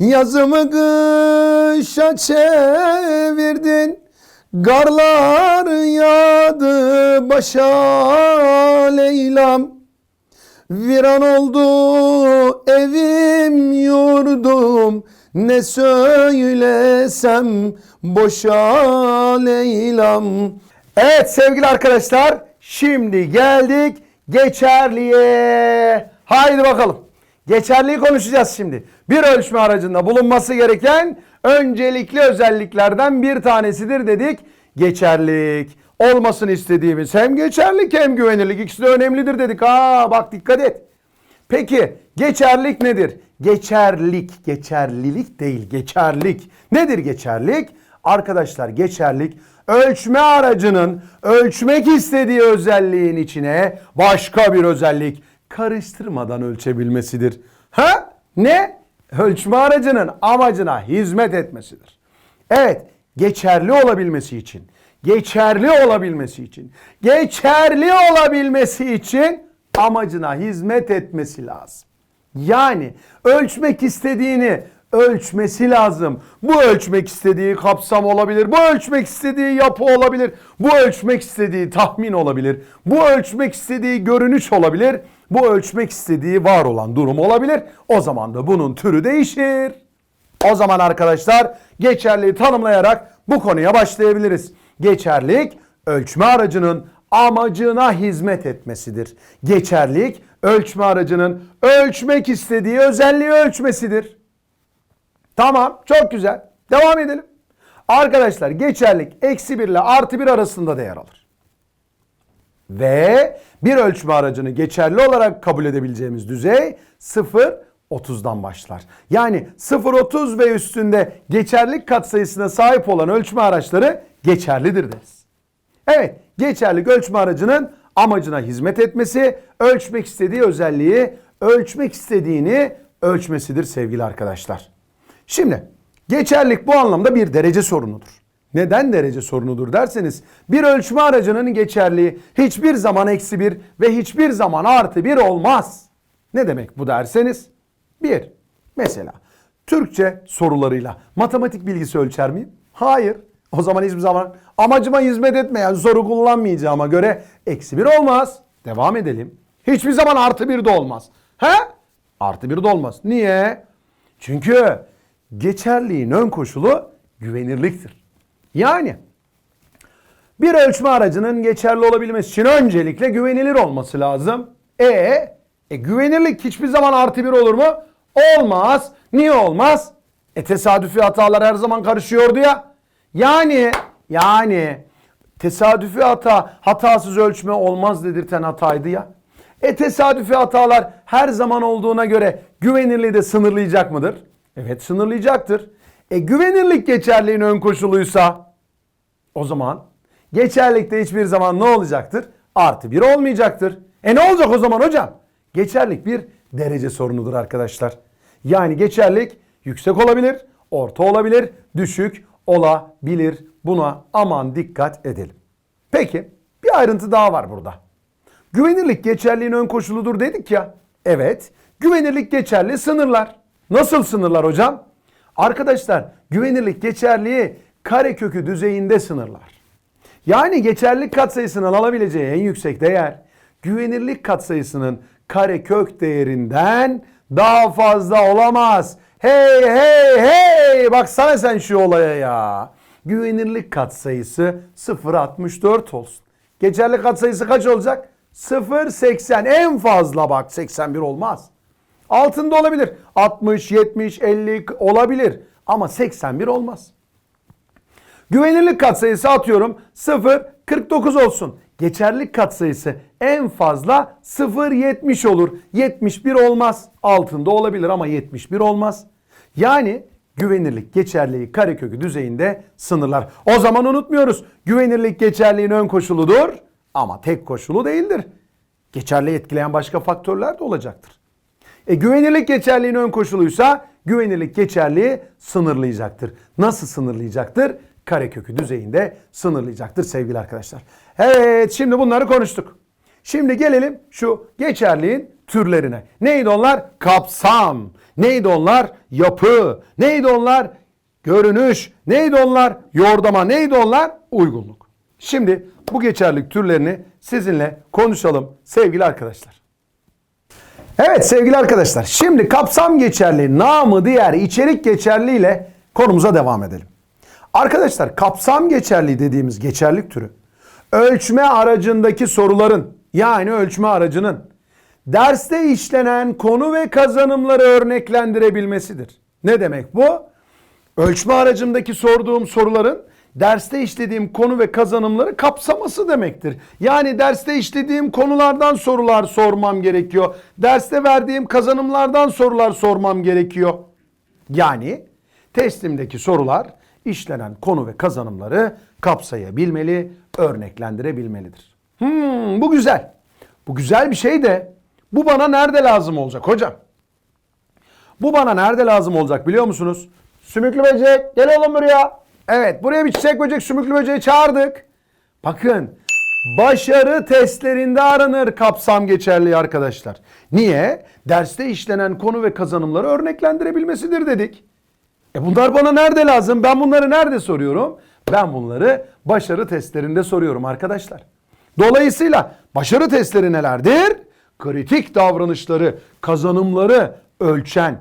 Yazımı kışa çevirdin Garlar yağdı başa Leylam Viran oldu evim yurdum Ne söylesem boşa Leylam Evet sevgili arkadaşlar şimdi geldik geçerliye. Haydi bakalım. Geçerliyi konuşacağız şimdi. Bir ölçme aracında bulunması gereken öncelikli özelliklerden bir tanesidir dedik. Geçerlik. Olmasını istediğimiz hem geçerlik hem güvenirlik ikisi de önemlidir dedik. Aa bak dikkat et. Peki geçerlik nedir? Geçerlik, geçerlilik değil, geçerlik. Nedir geçerlik? Arkadaşlar geçerlik ölçme aracının ölçmek istediği özelliğin içine başka bir özellik karıştırmadan ölçebilmesidir. Ha? Ne? Ölçme aracının amacına hizmet etmesidir. Evet, geçerli olabilmesi için, geçerli olabilmesi için, geçerli olabilmesi için amacına hizmet etmesi lazım. Yani ölçmek istediğini ölçmesi lazım. Bu ölçmek istediği kapsam olabilir. Bu ölçmek istediği yapı olabilir. Bu ölçmek istediği tahmin olabilir. Bu ölçmek istediği görünüş olabilir. Bu ölçmek istediği var olan durum olabilir. O zaman da bunun türü değişir. O zaman arkadaşlar geçerliği tanımlayarak bu konuya başlayabiliriz. Geçerlik ölçme aracının amacına hizmet etmesidir. Geçerlik ölçme aracının ölçmek istediği özelliği ölçmesidir. Tamam çok güzel. Devam edelim. Arkadaşlar geçerlik eksi 1 ile artı 1 arasında değer alır. Ve bir ölçme aracını geçerli olarak kabul edebileceğimiz düzey 0-30'dan başlar. Yani 0-30 ve üstünde geçerlik katsayısına sahip olan ölçme araçları geçerlidir deriz. Evet, geçerlik ölçme aracının amacına hizmet etmesi, ölçmek istediği özelliği, ölçmek istediğini ölçmesidir sevgili arkadaşlar. Şimdi geçerlik bu anlamda bir derece sorunudur. Neden derece sorunudur derseniz bir ölçme aracının geçerliği hiçbir zaman eksi bir ve hiçbir zaman artı bir olmaz. Ne demek bu derseniz? Bir, mesela Türkçe sorularıyla matematik bilgisi ölçer miyim? Hayır. O zaman hiçbir zaman amacıma hizmet etmeyen soru kullanmayacağıma göre eksi bir olmaz. Devam edelim. Hiçbir zaman artı bir de olmaz. He? Artı bir de olmaz. Niye? Çünkü geçerliğin ön koşulu güvenirliktir. Yani bir ölçme aracının geçerli olabilmesi için öncelikle güvenilir olması lazım. E, e güvenirlik hiçbir zaman artı bir olur mu? Olmaz. Niye olmaz? E tesadüfi hatalar her zaman karışıyordu ya. Yani yani tesadüfi hata hatasız ölçme olmaz dedirten hataydı ya. E tesadüfi hatalar her zaman olduğuna göre güvenirliği de sınırlayacak mıdır? Evet sınırlayacaktır. E güvenirlik geçerliğin ön koşuluysa o zaman geçerlikte hiçbir zaman ne olacaktır? Artı bir olmayacaktır. E ne olacak o zaman hocam? Geçerlik bir derece sorunudur arkadaşlar. Yani geçerlik yüksek olabilir, orta olabilir, düşük olabilir. Buna aman dikkat edelim. Peki bir ayrıntı daha var burada. Güvenirlik geçerliğin ön koşuludur dedik ya. Evet, güvenirlik geçerli sınırlar. Nasıl sınırlar hocam? Arkadaşlar güvenirlik geçerliği karekökü düzeyinde sınırlar. Yani geçerlilik katsayısının alabileceği en yüksek değer güvenirlik katsayısının karekök değerinden daha fazla olamaz. Hey hey hey baksana sen şu olaya ya. Güvenirlik katsayısı 0.64 olsun. Geçerli katsayısı kaç olacak? 0.80 en fazla bak 81 olmaz. Altında olabilir. 60, 70, 50 olabilir. Ama 81 olmaz. Güvenirlik katsayısı atıyorum 0, 49 olsun. Geçerlilik katsayısı en fazla 0.70 olur. 71 olmaz. Altında olabilir ama 71 olmaz. Yani güvenirlik geçerliği karekökü düzeyinde sınırlar. O zaman unutmuyoruz. Güvenirlik geçerliğin ön koşuludur ama tek koşulu değildir. Geçerliği etkileyen başka faktörler de olacaktır. E güvenirlik geçerliğin ön koşuluysa güvenirlik geçerliği sınırlayacaktır. Nasıl sınırlayacaktır? Karekökü düzeyinde sınırlayacaktır sevgili arkadaşlar. Evet şimdi bunları konuştuk. Şimdi gelelim şu geçerliğin türlerine. Neydi onlar? Kapsam. Neydi onlar? Yapı. Neydi onlar? Görünüş. Neydi onlar? Yordama. Neydi onlar? Uygunluk. Şimdi bu geçerlik türlerini sizinle konuşalım sevgili arkadaşlar. Evet sevgili arkadaşlar şimdi kapsam geçerli namı diğer içerik geçerli ile konumuza devam edelim. Arkadaşlar kapsam geçerli dediğimiz geçerlik türü ölçme aracındaki soruların yani ölçme aracının derste işlenen konu ve kazanımları örneklendirebilmesidir. Ne demek bu? Ölçme aracımdaki sorduğum soruların derste işlediğim konu ve kazanımları kapsaması demektir. Yani derste işlediğim konulardan sorular sormam gerekiyor. Derste verdiğim kazanımlardan sorular sormam gerekiyor. Yani teslimdeki sorular işlenen konu ve kazanımları kapsayabilmeli, örneklendirebilmelidir. Hmm, bu güzel. Bu güzel bir şey de bu bana nerede lazım olacak hocam? Bu bana nerede lazım olacak biliyor musunuz? Sümüklü böcek gel oğlum buraya. Evet buraya bir çiçek böcek sümüklü böceği çağırdık. Bakın başarı testlerinde aranır kapsam geçerli arkadaşlar. Niye? Derste işlenen konu ve kazanımları örneklendirebilmesidir dedik. E bunlar bana nerede lazım? Ben bunları nerede soruyorum? Ben bunları başarı testlerinde soruyorum arkadaşlar. Dolayısıyla başarı testleri nelerdir? Kritik davranışları, kazanımları ölçen,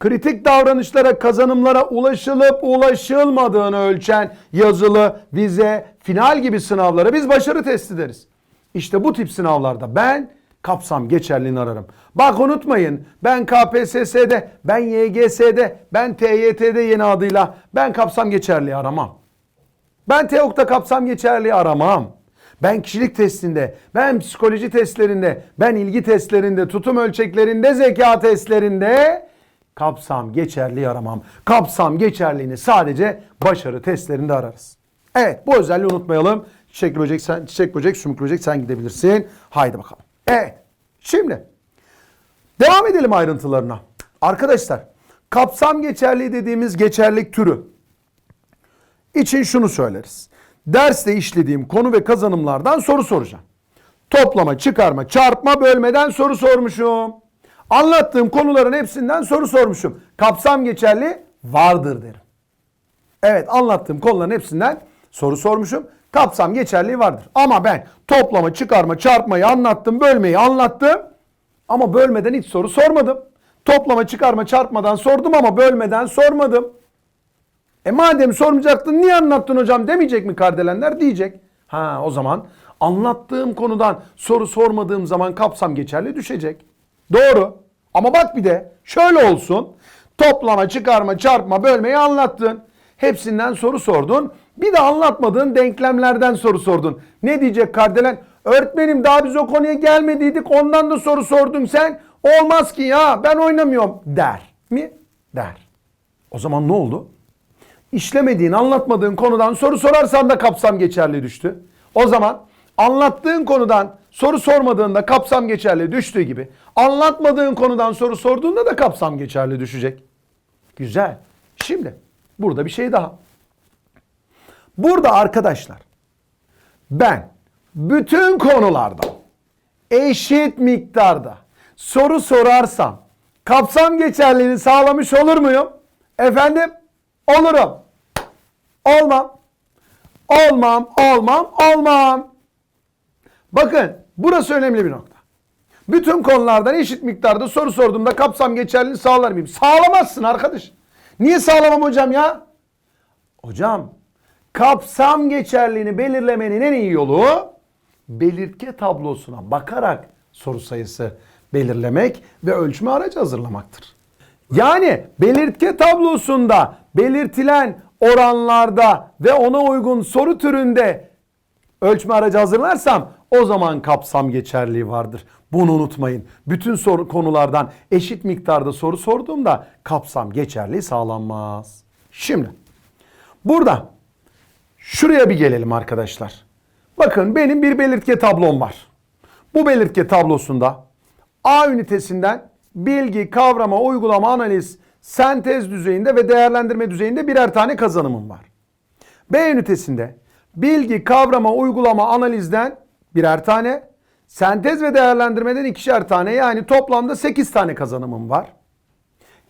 kritik davranışlara, kazanımlara ulaşılıp ulaşılmadığını ölçen yazılı, vize, final gibi sınavlara biz başarı testi deriz. İşte bu tip sınavlarda ben kapsam geçerliğini ararım. Bak unutmayın ben KPSS'de, ben YGS'de, ben TYT'de yeni adıyla ben kapsam geçerliği aramam. Ben TEOK'ta kapsam geçerliği aramam. Ben kişilik testinde, ben psikoloji testlerinde, ben ilgi testlerinde, tutum ölçeklerinde, zeka testlerinde kapsam geçerliği aramam. Kapsam geçerliğini sadece başarı testlerinde ararız. Evet bu özelliği unutmayalım. Çiçek böcek, sen, çiçek böcek, sümük böcek sen gidebilirsin. Haydi bakalım. Evet. Şimdi devam edelim ayrıntılarına. Arkadaşlar kapsam geçerliği dediğimiz geçerlik türü için şunu söyleriz. Derste işlediğim konu ve kazanımlardan soru soracağım. Toplama, çıkarma, çarpma, bölmeden soru sormuşum. Anlattığım konuların hepsinden soru sormuşum. Kapsam geçerli vardır derim. Evet anlattığım konuların hepsinden soru sormuşum. Kapsam geçerliği vardır. Ama ben toplama, çıkarma, çarpmayı anlattım, bölmeyi anlattım. Ama bölmeden hiç soru sormadım. Toplama, çıkarma, çarpmadan sordum ama bölmeden sormadım. E madem sormayacaktın niye anlattın hocam demeyecek mi kardelenler? Diyecek. Ha o zaman anlattığım konudan soru sormadığım zaman kapsam geçerli düşecek. Doğru. Ama bak bir de şöyle olsun. Toplama, çıkarma, çarpma, bölmeyi anlattın. Hepsinden soru sordun. Bir de anlatmadığın denklemlerden soru sordun. Ne diyecek kardelen? Öğretmenim daha biz o konuya gelmediydik ondan da soru sordun sen. Olmaz ki ya ben oynamıyorum der mi? Der. O zaman ne oldu? işlemediğin, anlatmadığın konudan soru sorarsan da kapsam geçerli düştü. O zaman anlattığın konudan soru sormadığında kapsam geçerli düştüğü gibi anlatmadığın konudan soru sorduğunda da kapsam geçerli düşecek. Güzel. Şimdi burada bir şey daha. Burada arkadaşlar ben bütün konularda eşit miktarda soru sorarsam kapsam geçerliliğini sağlamış olur muyum? Efendim? Olurum. Olmam. Olmam, olmam, olmam. Bakın burası önemli bir nokta. Bütün konulardan eşit miktarda soru sorduğumda kapsam geçerliliğini sağlar mıyım? Sağlamazsın arkadaş. Niye sağlamam hocam ya? Hocam kapsam geçerliğini belirlemenin en iyi yolu belirtge tablosuna bakarak soru sayısı belirlemek ve ölçme aracı hazırlamaktır. Yani belirtge tablosunda belirtilen oranlarda ve ona uygun soru türünde ölçme aracı hazırlarsam o zaman kapsam geçerliği vardır. Bunu unutmayın. Bütün soru konulardan eşit miktarda soru sorduğumda kapsam geçerliği sağlanmaz. Şimdi burada şuraya bir gelelim arkadaşlar. Bakın benim bir belirtge tablom var. Bu belirtge tablosunda A ünitesinden bilgi, kavrama, uygulama, analiz, sentez düzeyinde ve değerlendirme düzeyinde birer tane kazanımım var. B ünitesinde bilgi, kavrama, uygulama, analizden birer tane, Sentez ve değerlendirmeden ikişer tane yani toplamda 8 tane kazanımım var.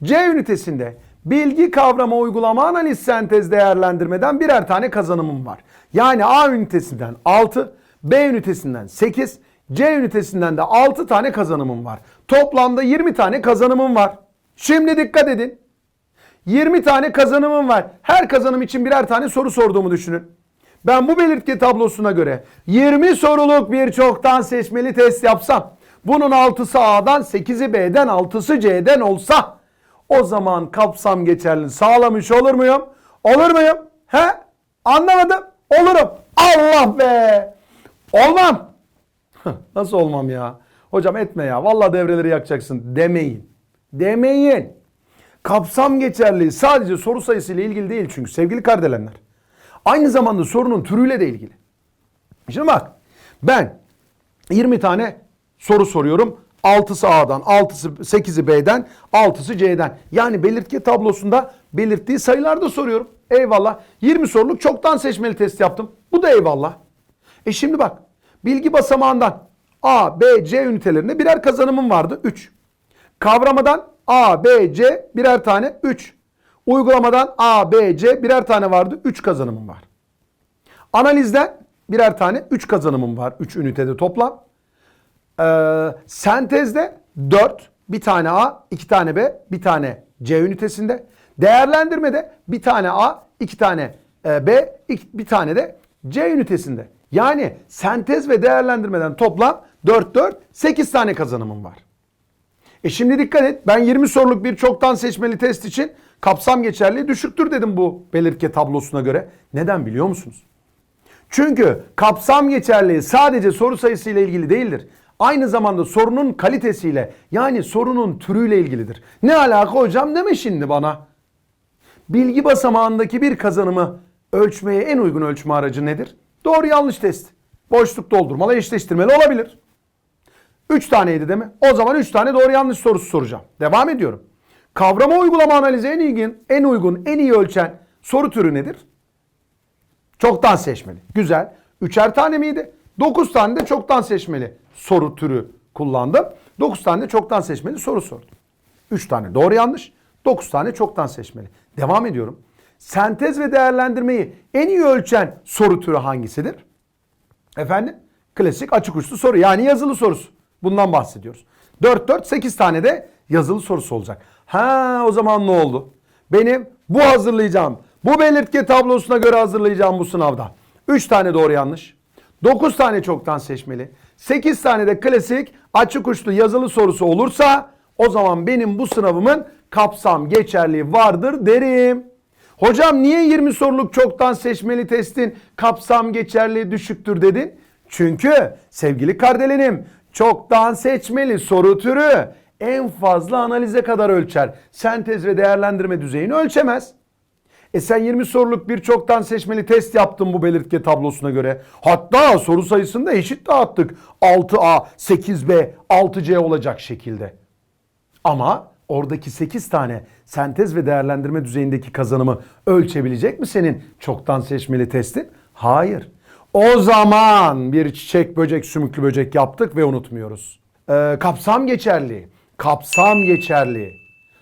C ünitesinde bilgi kavrama uygulama analiz sentez değerlendirmeden birer tane kazanımım var. Yani A ünitesinden 6, B ünitesinden 8, C ünitesinden de 6 tane kazanımım var. Toplamda 20 tane kazanımım var. Şimdi dikkat edin. 20 tane kazanımım var. Her kazanım için birer tane soru sorduğumu düşünün. Ben bu belirtge tablosuna göre 20 soruluk bir çoktan seçmeli test yapsam, bunun 6'sı A'dan, 8'i B'den, 6'sı C'den olsa o zaman kapsam geçerli sağlamış olur muyum? Olur muyum? He? Anlamadım. Olurum. Allah be! Olmam. Nasıl olmam ya? Hocam etme ya. Vallahi devreleri yakacaksın demeyin. Demeyin. Kapsam geçerliği sadece soru sayısı ile ilgili değil çünkü sevgili kardelenler. Aynı zamanda sorunun türüyle de ilgili. Şimdi bak ben 20 tane soru soruyorum. 6'sı A'dan, 6'sı 8'i B'den, 6'sı C'den. Yani belirtge tablosunda belirttiği sayılarda soruyorum. Eyvallah. 20 soruluk çoktan seçmeli test yaptım. Bu da eyvallah. E şimdi bak. Bilgi basamağından A, B, C ünitelerinde birer kazanımım vardı. 3. Kavramadan A, B, C birer tane 3. Uygulamadan A, B, C birer tane vardı. 3 kazanımım var. Analizden birer tane 3 kazanımım var. 3 ünitede toplam. Ee, sentezde 4, bir tane A, iki tane B, bir tane C ünitesinde. Değerlendirmede bir tane A, iki tane e, B, bir tane de C ünitesinde. Yani sentez ve değerlendirmeden toplam 4 4 8 tane kazanımım var. E şimdi dikkat et. Ben 20 soruluk bir çoktan seçmeli test için kapsam geçerliği düşüktür dedim bu belirtge tablosuna göre. Neden biliyor musunuz? Çünkü kapsam geçerliği sadece soru sayısı ile ilgili değildir. Aynı zamanda sorunun kalitesiyle yani sorunun türüyle ilgilidir. Ne alaka hocam deme şimdi bana. Bilgi basamağındaki bir kazanımı ölçmeye en uygun ölçme aracı nedir? Doğru yanlış test. Boşluk doldurmalı eşleştirmeli olabilir. 3 taneydi değil mi? O zaman 3 tane doğru yanlış sorusu soracağım. Devam ediyorum. Kavrama uygulama analizi en uygun, en uygun, en iyi ölçen soru türü nedir? Çoktan seçmeli. Güzel. Üçer tane miydi? 9 tane de çoktan seçmeli soru türü kullandım. 9 tane de çoktan seçmeli soru sordum. 3 tane doğru yanlış. 9 tane çoktan seçmeli. Devam ediyorum. Sentez ve değerlendirmeyi en iyi ölçen soru türü hangisidir? Efendim? Klasik açık uçlu soru yani yazılı sorusu. Bundan bahsediyoruz. 4 4 8 tane de yazılı sorusu olacak. Ha o zaman ne oldu? Benim bu hazırlayacağım. Bu belirtge tablosuna göre hazırlayacağım bu sınavda. 3 tane doğru yanlış. 9 tane çoktan seçmeli. 8 tane de klasik açık uçlu yazılı sorusu olursa o zaman benim bu sınavımın kapsam geçerliği vardır derim. Hocam niye 20 soruluk çoktan seçmeli testin kapsam geçerliği düşüktür dedin? Çünkü sevgili kardelenim çoktan seçmeli soru türü en fazla analize kadar ölçer. Sentez ve değerlendirme düzeyini ölçemez. E sen 20 soruluk bir çoktan seçmeli test yaptın bu belirtge tablosuna göre. Hatta soru sayısını da eşit dağıttık. 6A, 8B, 6C olacak şekilde. Ama oradaki 8 tane sentez ve değerlendirme düzeyindeki kazanımı ölçebilecek mi senin çoktan seçmeli testin? Hayır. O zaman bir çiçek böcek sümüklü böcek yaptık ve unutmuyoruz. Ee, kapsam geçerli. Kapsam geçerli.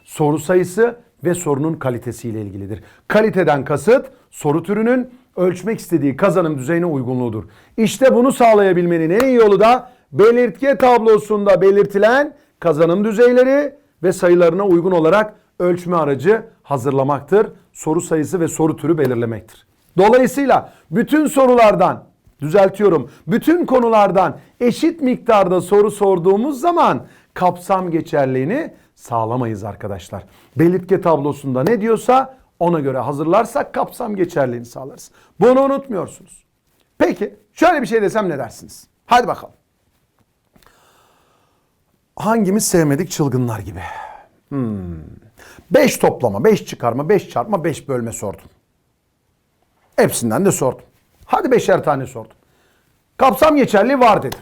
Soru sayısı ve sorunun kalitesiyle ilgilidir. Kaliteden kasıt soru türünün ölçmek istediği kazanım düzeyine uygunluğudur. İşte bunu sağlayabilmenin en iyi yolu da belirtge tablosunda belirtilen kazanım düzeyleri ve sayılarına uygun olarak ölçme aracı hazırlamaktır. Soru sayısı ve soru türü belirlemektir. Dolayısıyla bütün sorulardan düzeltiyorum. Bütün konulardan eşit miktarda soru sorduğumuz zaman kapsam geçerliğini sağlamayız arkadaşlar. Belirtge tablosunda ne diyorsa ona göre hazırlarsak kapsam geçerliğini sağlarız. Bunu unutmuyorsunuz. Peki şöyle bir şey desem ne dersiniz? Hadi bakalım. Hangimiz sevmedik çılgınlar gibi? 5 toplama, 5 çıkarma, 5 çarpma, 5 bölme sordum. Hepsinden de sordum. Hadi beşer tane sordum. Kapsam geçerliği var dedim.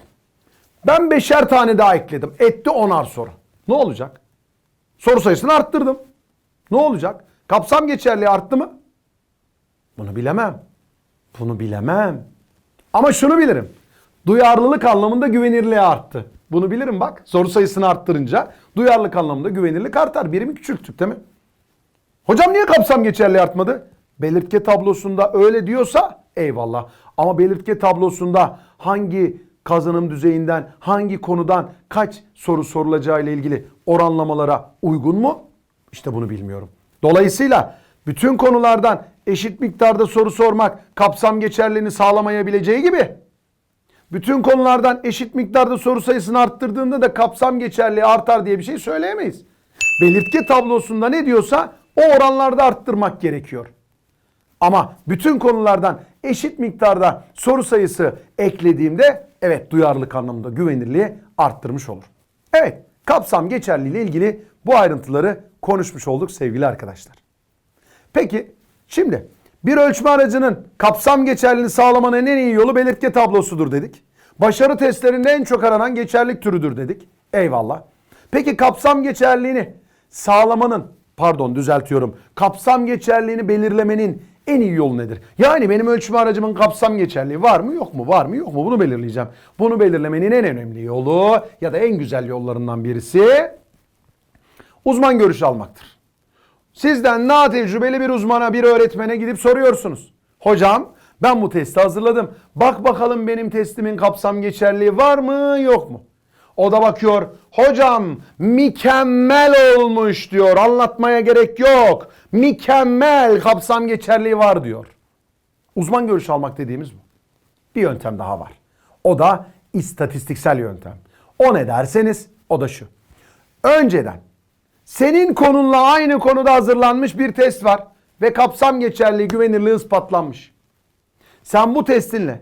Ben beşer tane daha ekledim. Etti onar soru. Ne olacak? Soru sayısını arttırdım. Ne olacak? Kapsam geçerliği arttı mı? Bunu bilemem. Bunu bilemem. Ama şunu bilirim. Duyarlılık anlamında güvenirliği arttı. Bunu bilirim bak. Soru sayısını arttırınca duyarlılık anlamında güvenirlik artar. Birimi küçülttük değil mi? Hocam niye kapsam geçerli artmadı? Belirtge tablosunda öyle diyorsa eyvallah. Ama belirtge tablosunda hangi kazanım düzeyinden, hangi konudan kaç soru sorulacağı ile ilgili oranlamalara uygun mu? İşte bunu bilmiyorum. Dolayısıyla bütün konulardan eşit miktarda soru sormak kapsam geçerliliğini sağlamayabileceği gibi bütün konulardan eşit miktarda soru sayısını arttırdığında da kapsam geçerliği artar diye bir şey söyleyemeyiz. Belirtge tablosunda ne diyorsa o oranlarda arttırmak gerekiyor. Ama bütün konulardan eşit miktarda soru sayısı eklediğimde evet duyarlılık anlamında güvenirliği arttırmış olur. Evet kapsam geçerliliği ile ilgili bu ayrıntıları konuşmuş olduk sevgili arkadaşlar. Peki şimdi bir ölçme aracının kapsam geçerliliğini sağlamanın en iyi yolu belirtge tablosudur dedik. Başarı testlerinde en çok aranan geçerlik türüdür dedik. Eyvallah. Peki kapsam geçerliğini sağlamanın pardon düzeltiyorum. Kapsam geçerliğini belirlemenin en iyi yolu nedir? Yani benim ölçme aracımın kapsam geçerliği var mı yok mu? Var mı yok mu? Bunu belirleyeceğim. Bunu belirlemenin en önemli yolu ya da en güzel yollarından birisi uzman görüşü almaktır. Sizden daha tecrübeli bir uzmana, bir öğretmene gidip soruyorsunuz. Hocam ben bu testi hazırladım. Bak bakalım benim testimin kapsam geçerliği var mı yok mu? O da bakıyor. Hocam mükemmel olmuş diyor. Anlatmaya gerek yok. Mükemmel kapsam geçerliği var diyor. Uzman görüş almak dediğimiz bu. Bir yöntem daha var. O da istatistiksel yöntem. O ne derseniz o da şu. Önceden senin konunla aynı konuda hazırlanmış bir test var ve kapsam geçerliği, güvenirliği ispatlanmış. Sen bu testinle,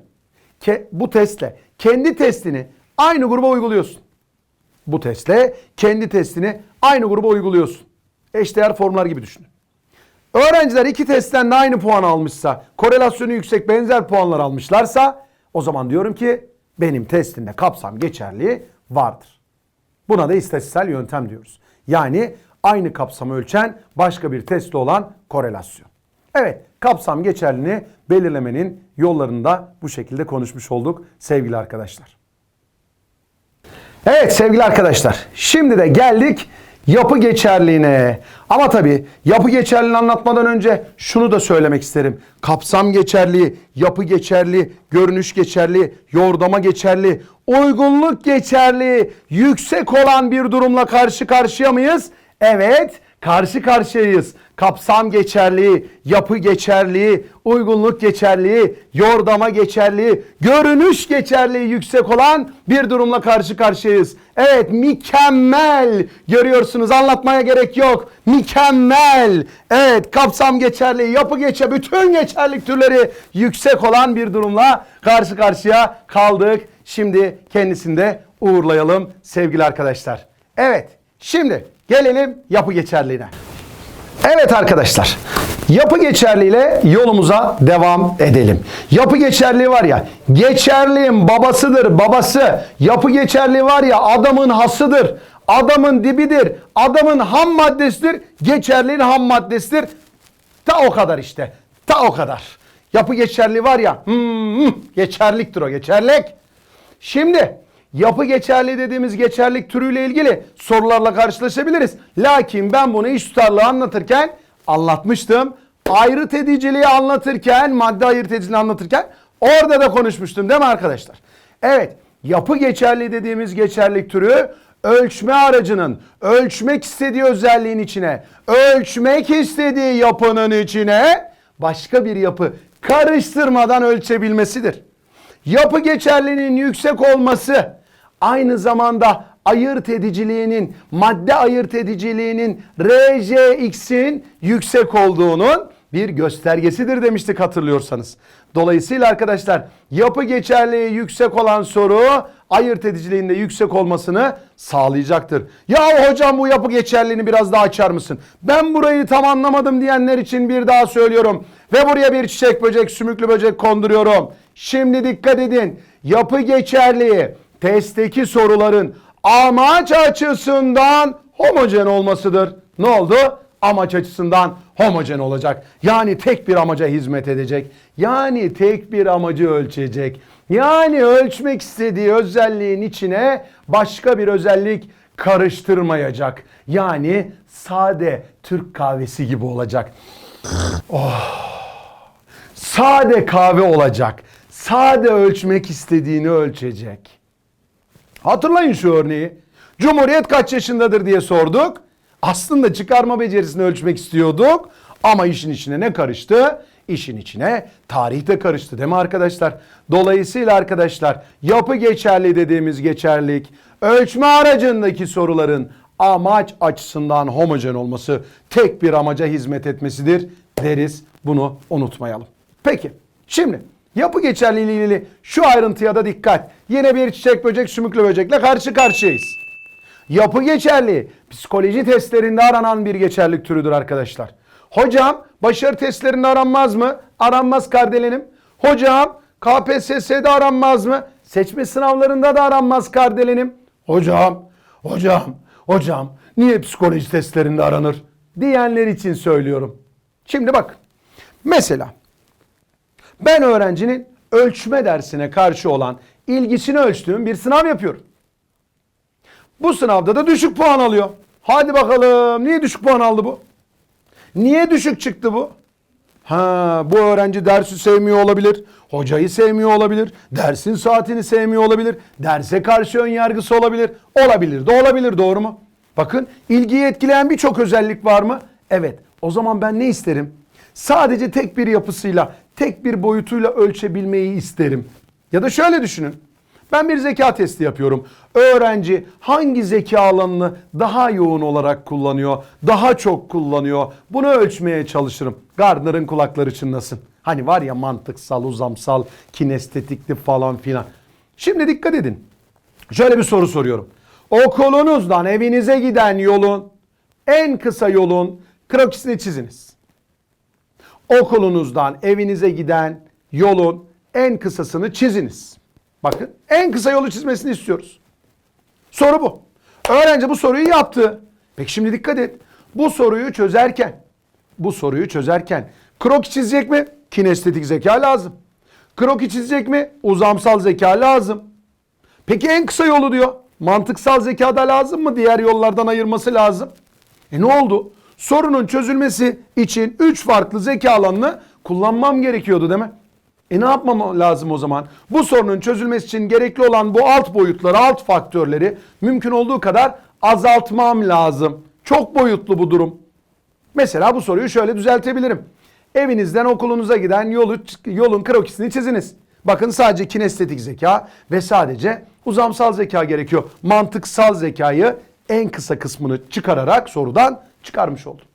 ke, bu testle kendi testini aynı gruba uyguluyorsun. Bu testle kendi testini aynı gruba uyguluyorsun. Eşdeğer formlar gibi düşünün. Öğrenciler iki testten de aynı puan almışsa, korelasyonu yüksek benzer puanlar almışlarsa o zaman diyorum ki benim testimde kapsam geçerliği vardır. Buna da istatistiksel yöntem diyoruz. Yani aynı kapsamı ölçen başka bir testle olan korelasyon. Evet, kapsam geçerliliğini belirlemenin yollarını da bu şekilde konuşmuş olduk sevgili arkadaşlar. Evet sevgili arkadaşlar, şimdi de geldik yapı geçerliğine. Ama tabii yapı geçerliğini anlatmadan önce şunu da söylemek isterim. Kapsam geçerliği, yapı geçerliği, görünüş geçerliği, yordama geçerliği, uygunluk geçerliği yüksek olan bir durumla karşı karşıya mıyız? Evet, karşı karşıyayız. Kapsam geçerliği, yapı geçerliği, uygunluk geçerliği, yordama geçerliği, görünüş geçerliği yüksek olan bir durumla karşı karşıyayız. Evet mükemmel görüyorsunuz anlatmaya gerek yok. Mükemmel. Evet kapsam geçerliği, yapı geçe bütün geçerlik türleri yüksek olan bir durumla karşı karşıya kaldık. Şimdi kendisini de uğurlayalım sevgili arkadaşlar. Evet şimdi gelelim yapı geçerliğine. Evet arkadaşlar. Yapı geçerliğiyle yolumuza devam edelim. Yapı geçerliği var ya, geçerliğin babasıdır, babası. Yapı geçerliği var ya, adamın hasıdır, adamın dibidir, adamın ham maddesidir, geçerliğin ham maddesidir. Ta o kadar işte, ta o kadar. Yapı geçerliği var ya, hmm, geçerliktir o, geçerlik. Şimdi yapı geçerli dediğimiz geçerlik türüyle ilgili sorularla karşılaşabiliriz. Lakin ben bunu iş tutarlığı anlatırken anlatmıştım. Ayrıt ediciliği anlatırken, madde ayırt ediciliğini anlatırken orada da konuşmuştum değil mi arkadaşlar? Evet, yapı geçerli dediğimiz geçerlik türü ölçme aracının ölçmek istediği özelliğin içine, ölçmek istediği yapının içine başka bir yapı karıştırmadan ölçebilmesidir. Yapı geçerliliğinin yüksek olması aynı zamanda ayırt ediciliğinin, madde ayırt ediciliğinin RJX'in yüksek olduğunun bir göstergesidir demiştik hatırlıyorsanız. Dolayısıyla arkadaşlar yapı geçerliği yüksek olan soru ayırt ediciliğinde yüksek olmasını sağlayacaktır. Ya hocam bu yapı geçerliğini biraz daha açar mısın? Ben burayı tam anlamadım diyenler için bir daha söylüyorum. Ve buraya bir çiçek böcek, sümüklü böcek konduruyorum. Şimdi dikkat edin. Yapı geçerliği testteki soruların amaç açısından homojen olmasıdır. Ne oldu? Amaç açısından homojen olacak. Yani tek bir amaca hizmet edecek. Yani tek bir amacı ölçecek. Yani ölçmek istediği özelliğin içine başka bir özellik karıştırmayacak. Yani sade Türk kahvesi gibi olacak. Sade kahve olacak. Sade ölçmek istediğini ölçecek. Hatırlayın şu örneği. Cumhuriyet kaç yaşındadır diye sorduk. Aslında çıkarma becerisini ölçmek istiyorduk. Ama işin içine ne karıştı? İşin içine tarih de karıştı değil mi arkadaşlar? Dolayısıyla arkadaşlar yapı geçerli dediğimiz geçerlik ölçme aracındaki soruların amaç açısından homojen olması, tek bir amaca hizmet etmesidir deriz. Bunu unutmayalım. Peki şimdi yapı geçerliliği ilgili şu ayrıntıya da dikkat. Yine bir çiçek böcek sümüklü böcekle karşı karşıyayız. Yapı geçerli psikoloji testlerinde aranan bir geçerlik türüdür arkadaşlar. Hocam başarı testlerinde aranmaz mı? Aranmaz kardelenim. Hocam KPSS'de aranmaz mı? Seçme sınavlarında da aranmaz kardelenim. Hocam, hocam, hocam niye psikoloji testlerinde aranır? Diyenler için söylüyorum. Şimdi bak. Mesela ben öğrencinin ölçme dersine karşı olan ilgisini ölçtüğüm bir sınav yapıyorum. Bu sınavda da düşük puan alıyor. Hadi bakalım niye düşük puan aldı bu? Niye düşük çıktı bu? Ha, bu öğrenci dersi sevmiyor olabilir. Hocayı sevmiyor olabilir. Dersin saatini sevmiyor olabilir. Derse karşı ön yargısı olabilir. Olabilir de olabilir doğru mu? Bakın ilgiyi etkileyen birçok özellik var mı? Evet. O zaman ben ne isterim? Sadece tek bir yapısıyla, tek bir boyutuyla ölçebilmeyi isterim. Ya da şöyle düşünün. Ben bir zeka testi yapıyorum. Öğrenci hangi zeka alanını daha yoğun olarak kullanıyor, daha çok kullanıyor. Bunu ölçmeye çalışırım. Gardner'ın kulakları çınlasın. Hani var ya mantıksal, uzamsal, kinestetikli falan filan. Şimdi dikkat edin. Şöyle bir soru soruyorum. Okulunuzdan evinize giden yolun en kısa yolun krokisini çiziniz. Okulunuzdan evinize giden yolun en kısasını çiziniz. Bakın en kısa yolu çizmesini istiyoruz. Soru bu. Öğrenci bu soruyu yaptı. Peki şimdi dikkat et. Bu soruyu çözerken, bu soruyu çözerken kroki çizecek mi? Kinestetik zeka lazım. Kroki çizecek mi? Uzamsal zeka lazım. Peki en kısa yolu diyor. Mantıksal zeka da lazım mı? Diğer yollardan ayırması lazım. E ne oldu? Sorunun çözülmesi için 3 farklı zeka alanını kullanmam gerekiyordu değil mi? E ne yapmam lazım o zaman? Bu sorunun çözülmesi için gerekli olan bu alt boyutları, alt faktörleri mümkün olduğu kadar azaltmam lazım. Çok boyutlu bu durum. Mesela bu soruyu şöyle düzeltebilirim. Evinizden okulunuza giden yolu, yolun krokisini çiziniz. Bakın sadece kinestetik zeka ve sadece uzamsal zeka gerekiyor. Mantıksal zekayı en kısa kısmını çıkararak sorudan çıkarmış oldum.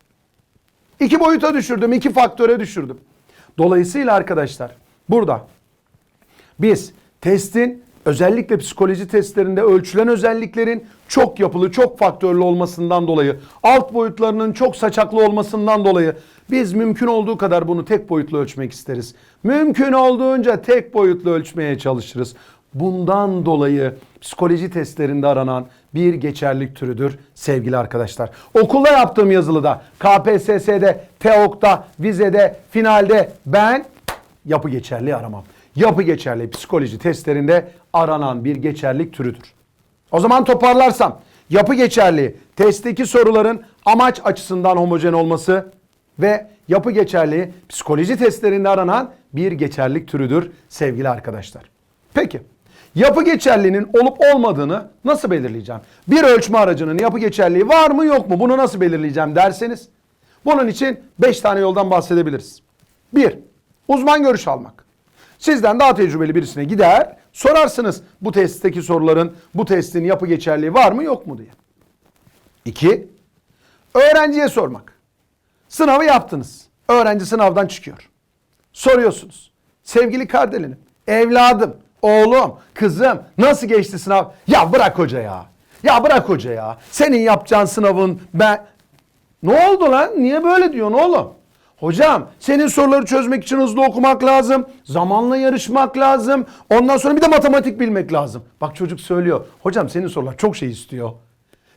İki boyuta düşürdüm, iki faktöre düşürdüm. Dolayısıyla arkadaşlar burada biz testin özellikle psikoloji testlerinde ölçülen özelliklerin çok yapılı, çok faktörlü olmasından dolayı, alt boyutlarının çok saçaklı olmasından dolayı biz mümkün olduğu kadar bunu tek boyutlu ölçmek isteriz. Mümkün olduğunca tek boyutlu ölçmeye çalışırız. Bundan dolayı psikoloji testlerinde aranan bir geçerlik türüdür sevgili arkadaşlar. Okulda yaptığım yazılıda, KPSS'de, TEOK'ta, vizede, finalde ben yapı geçerliği aramam. Yapı geçerliği psikoloji testlerinde aranan bir geçerlik türüdür. O zaman toparlarsam yapı geçerliği testteki soruların amaç açısından homojen olması ve yapı geçerliği psikoloji testlerinde aranan bir geçerlik türüdür sevgili arkadaşlar. Peki yapı geçerliğinin olup olmadığını nasıl belirleyeceğim? Bir ölçme aracının yapı geçerliği var mı yok mu? Bunu nasıl belirleyeceğim derseniz bunun için 5 tane yoldan bahsedebiliriz. 1. Uzman görüş almak. Sizden daha tecrübeli birisine gider sorarsınız bu testteki soruların bu testin yapı geçerliği var mı yok mu diye. 2. Öğrenciye sormak. Sınavı yaptınız. Öğrenci sınavdan çıkıyor. Soruyorsunuz. Sevgili Kardelenim, evladım, oğlum, kızım nasıl geçti sınav? Ya bırak hoca ya. Ya bırak hoca ya. Senin yapacağın sınavın ben... Ne oldu lan? Niye böyle diyorsun oğlum? Hocam senin soruları çözmek için hızlı okumak lazım. Zamanla yarışmak lazım. Ondan sonra bir de matematik bilmek lazım. Bak çocuk söylüyor. Hocam senin sorular çok şey istiyor.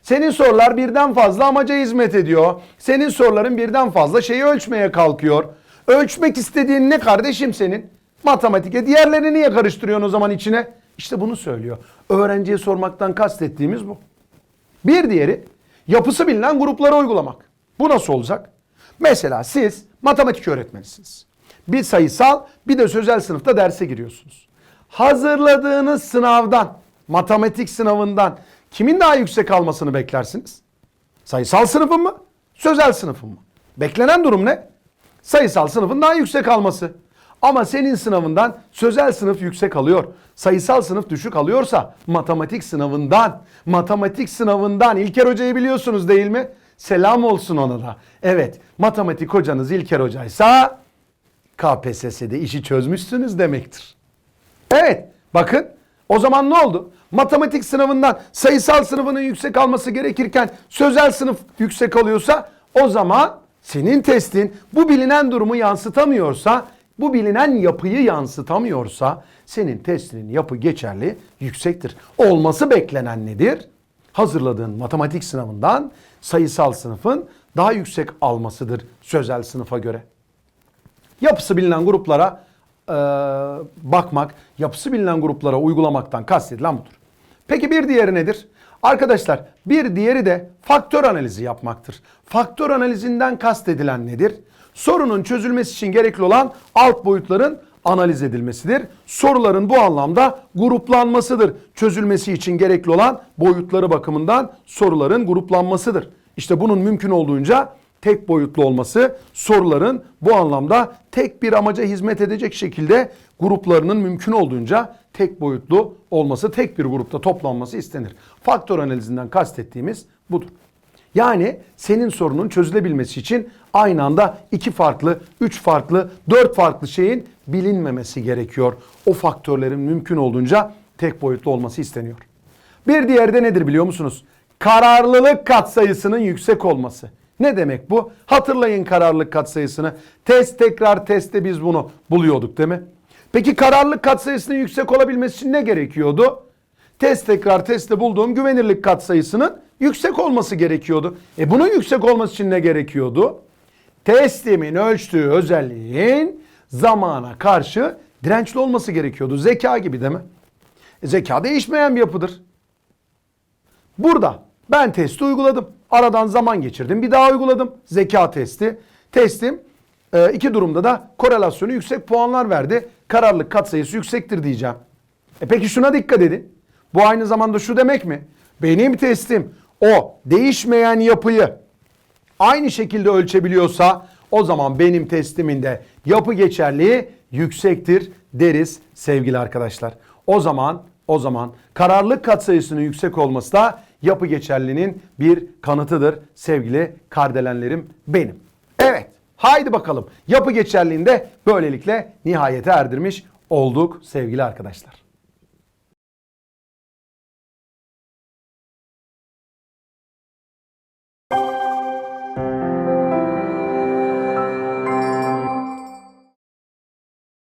Senin sorular birden fazla amaca hizmet ediyor. Senin soruların birden fazla şeyi ölçmeye kalkıyor. Ölçmek istediğin ne kardeşim senin? Matematik. Diğerlerini niye karıştırıyorsun o zaman içine? İşte bunu söylüyor. Öğrenciye sormaktan kastettiğimiz bu. Bir diğeri yapısı bilinen gruplara uygulamak. Bu nasıl olacak? Mesela siz matematik öğretmenisiniz. Bir sayısal bir de sözel sınıfta derse giriyorsunuz. Hazırladığınız sınavdan, matematik sınavından kimin daha yüksek almasını beklersiniz? Sayısal sınıfın mı? Sözel sınıfın mı? Beklenen durum ne? Sayısal sınıfın daha yüksek alması. Ama senin sınavından sözel sınıf yüksek alıyor. Sayısal sınıf düşük alıyorsa matematik sınavından, matematik sınavından İlker Hoca'yı biliyorsunuz değil mi? Selam olsun ona da. Evet, matematik hocanız İlker Hocaysa KPSS'de işi çözmüşsünüz demektir. Evet, bakın o zaman ne oldu? Matematik sınavından sayısal sınıfının yüksek alması gerekirken sözel sınıf yüksek alıyorsa o zaman senin testin bu bilinen durumu yansıtamıyorsa, bu bilinen yapıyı yansıtamıyorsa senin testinin yapı geçerli yüksektir. Olması beklenen nedir? Hazırladığın matematik sınavından sayısal sınıfın daha yüksek almasıdır sözel sınıfa göre. Yapısı bilinen gruplara e, bakmak, yapısı bilinen gruplara uygulamaktan kastedilen budur. Peki bir diğeri nedir? Arkadaşlar bir diğeri de faktör analizi yapmaktır. Faktör analizinden kastedilen nedir? Sorunun çözülmesi için gerekli olan alt boyutların analiz edilmesidir. Soruların bu anlamda gruplanmasıdır. Çözülmesi için gerekli olan boyutları bakımından soruların gruplanmasıdır. İşte bunun mümkün olduğunca tek boyutlu olması soruların bu anlamda tek bir amaca hizmet edecek şekilde gruplarının mümkün olduğunca tek boyutlu olması, tek bir grupta toplanması istenir. Faktör analizinden kastettiğimiz budur. Yani senin sorunun çözülebilmesi için aynı anda iki farklı, üç farklı, dört farklı şeyin bilinmemesi gerekiyor. O faktörlerin mümkün olduğunca tek boyutlu olması isteniyor. Bir diğeri de nedir biliyor musunuz? Kararlılık katsayısının yüksek olması. Ne demek bu? Hatırlayın kararlılık katsayısını. Test tekrar testte biz bunu buluyorduk değil mi? Peki kararlılık katsayısının yüksek olabilmesi için ne gerekiyordu? Test tekrar testte bulduğum güvenirlik katsayısının yüksek olması gerekiyordu. E bunun yüksek olması için ne gerekiyordu? Testimin ölçtüğü özelliğin zamana karşı dirençli olması gerekiyordu. Zeka gibi değil mi? E zeka değişmeyen bir yapıdır. Burada ben testi uyguladım. Aradan zaman geçirdim. Bir daha uyguladım. Zeka testi. Testim e, iki durumda da korelasyonu yüksek puanlar verdi. Kararlılık katsayısı yüksektir diyeceğim. E peki şuna dikkat edin. Bu aynı zamanda şu demek mi? Benim testim o değişmeyen yapıyı aynı şekilde ölçebiliyorsa o zaman benim testimin de yapı geçerliği yüksektir deriz sevgili arkadaşlar. O zaman o zaman kararlılık katsayısının yüksek olması da yapı geçerliliğinin bir kanıtıdır sevgili kardelenlerim benim. Evet haydi bakalım yapı geçerliğinde böylelikle nihayete erdirmiş olduk sevgili arkadaşlar.